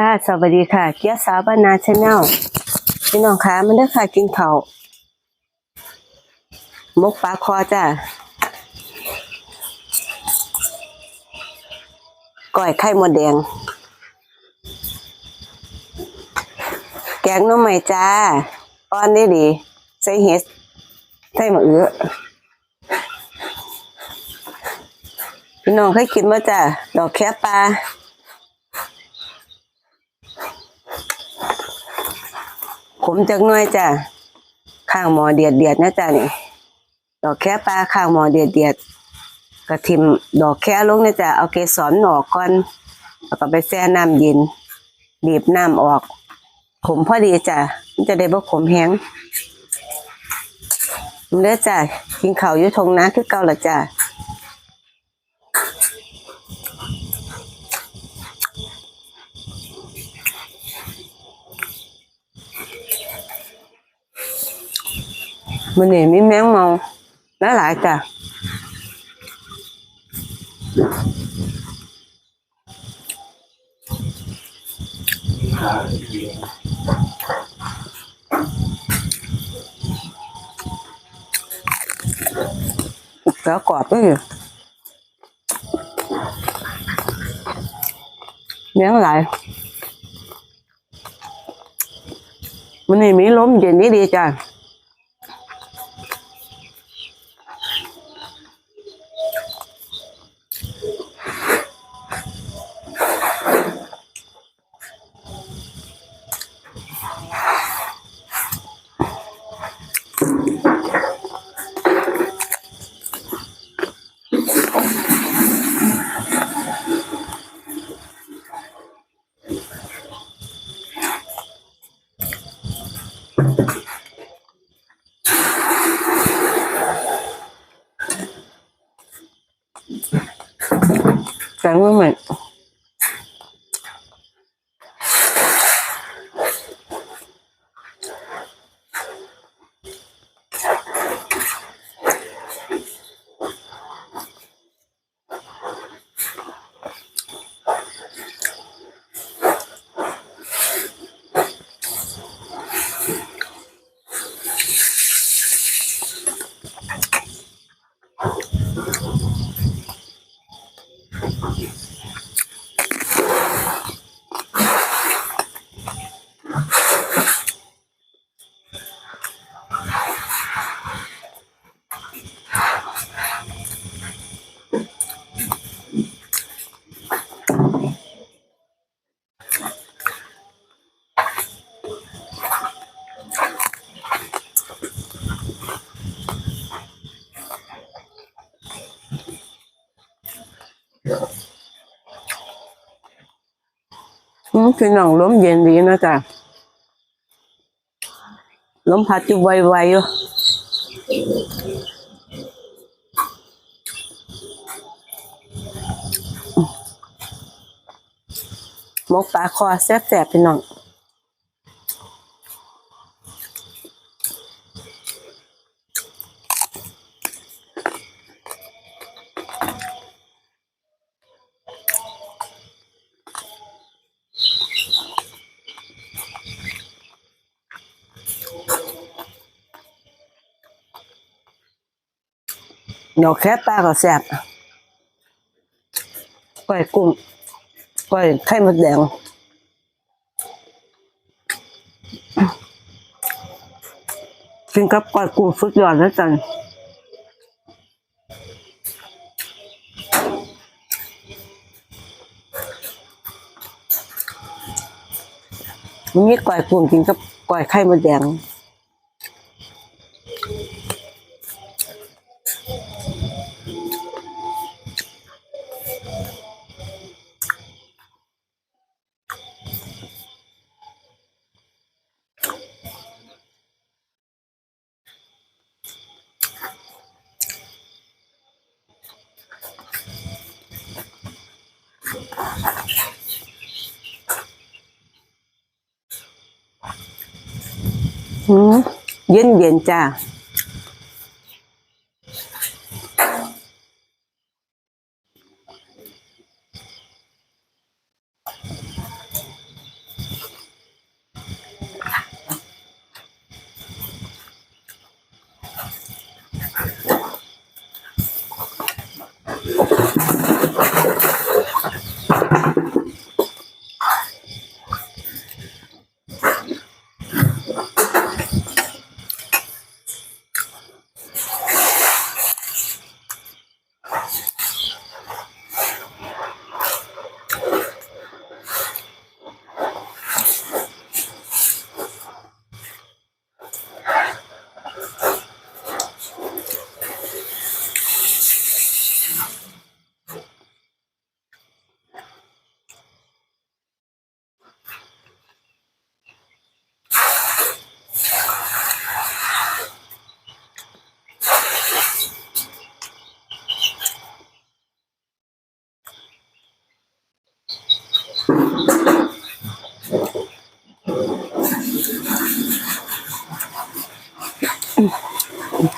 ค่ะ สวัสดีค่ะ เกียร์สาวบ้านนาชาแนลพี่น้องคะมันได้ค่ะกินเขามกปลาคอจ้ะก้อยไข่มดแดง แกงน้ำใหม่จ้าอ้อนได้ดี ใส่เห็ดใส่มะเอือพี่น้องเคยกินมาจ้ะดอกแค่ปลา ขมจักหน่อยจ้ะข้างหมอเดียดเดียดนะจ้ะนี่ดอกแค่ปลาข้างหมอเดียดเดียดกระทิมดอกแค่ลงนะจ้ะเอาเกสรออกก่อนแล้วก็ไปแช่น้ำเย็นบีบน้ำออก ขมพอดีจ้ะมันจะได้บ่ขมแห้งเด้อจ้ะกินข้าวอยู่ทงนะคือเก่าละจ้ะ มันนี่มีแมงเมาหลายๆจ้ะแล้วกร อบก็ อยู่เลี้ยงหลายมันนี่มีลมเย็นนี่ดีจ้ะแกงไม่เหม็นอนังลมเย็นดีนะจ๊ะล้มพัดจุไวๆอยู่หมกปลาคอแซ่บๆพี่น้อง ดอกแค่ปลาก็แซ่บก้อยกุ้งก้อยไข่มดแดงกินกับก้อยกุ้งสุดยอดนะจันมีก้อยกุ้งกินกับก้อยไข่มดแดง เย็นเย็นจ้า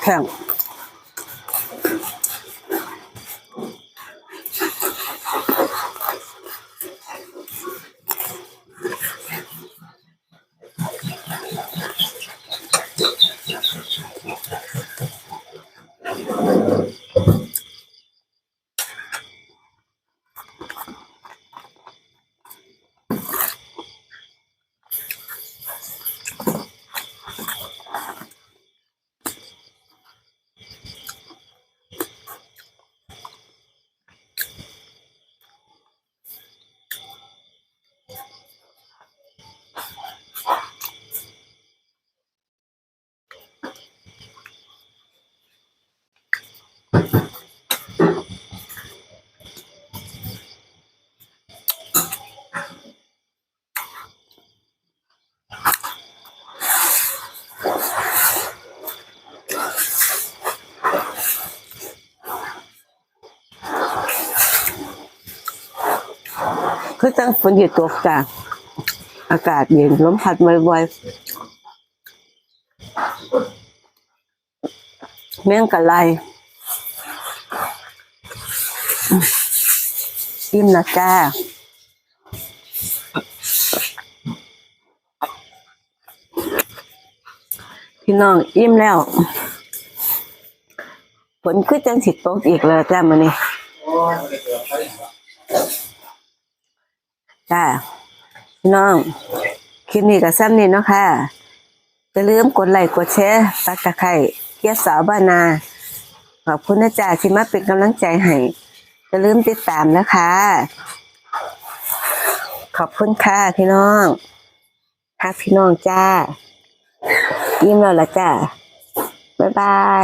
แข็ง คือตั้งฝนอยู่ตกจ้ะอากาศเย็นลมพัดบ่อยๆเมี่ยงกะไลอิ่มนะจ้าพี่น้องอิ่มแล้วฝนคือจังสิตกอีกแล้วจ้ามื้อนี้ จ้าพี่น้อง คลิปนี้ก็ซ้ำนี่เนาะค่ะอย่าลืมกดไลค์กดแชร์ปักตะไคร้เกียรติสาวบ้านา ขอบคุณนะจ๊ะที่มาเป็นกำลังใจให้อย่าลืมติดตามนะคะ ขอบคุณค่ะพี่น้องฮักพี่น้องจ้า ยิ้มแล้วละจ้าบ๊ายบาย